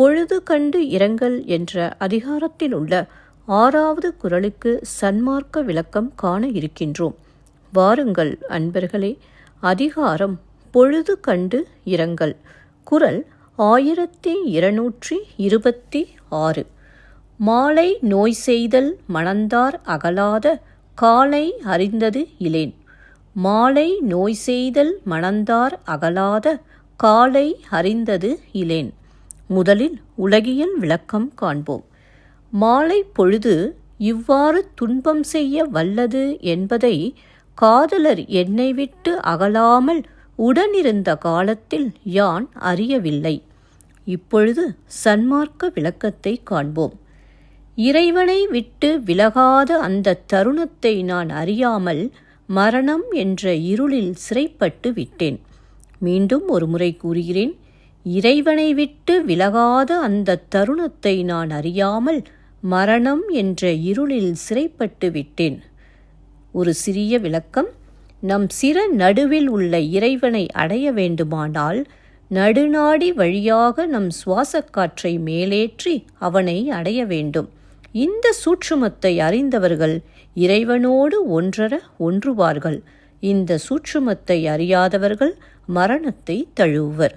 பொழுது கண்டு இரங்கல் என்ற அதிகாரத்தில் உள்ள ஆறாவது குரலுக்கு சன்மார்க்க விளக்கம் காண இருக்கின்றோம். வாருங்கள் அன்பர்களே அதிகாரம் பொழுது கண்டு இரங்கல். குரல் ஆயிரத்தி இருநூற்றி இருபத்தி ஆறு. மாலை நோய் செய்தல் மணந்தார் அகலாத காலை அறிந்தது இலேன். மாலை நோய் செய்தல் மணந்தார் அகலாத காலை அறிந்தது இலேன். முதலில் உலகியல் விளக்கம் காண்போம். மாலை பொழுது இவ்வாறு துன்பம் செய்ய வல்லது என்பதை காதலர் என்னை விட்டு அகலாமல் உடனிருந்த காலத்தில் யான் அறியவில்லை. இப்பொழுது சன்மார்க்க விளக்கத்தை காண்போம். இறைவனை விட்டு விலகாத அந்த தருணத்தை நான் அறியாமல் மரணம் என்ற இருளில் சிறைப்பட்டு விட்டேன். மீண்டும் ஒரு முறை கூறுகிறேன். இறைவனை விட்டு விலகாத அந்த தருணத்தை நான் அறியாமல் மரணம் என்ற இருளில் சிறைப்பட்டு விட்டேன். ஒரு சிறிய விளக்கம். நம் சிற நடுவில் உள்ள இறைவனை அடைய வேண்டுமானால் நடுநாடி வழியாக நம் சுவாசக்காற்றை மேலேற்றி அவனை அடைய வேண்டும். இந்த சூட்சுமத்தை அறிந்தவர்கள் இறைவனோடு ஒன்றர ஒன்றுவார்கள். இந்த சூட்சுமத்தை அறியாதவர்கள் மரணத்தை தழுவுவர்.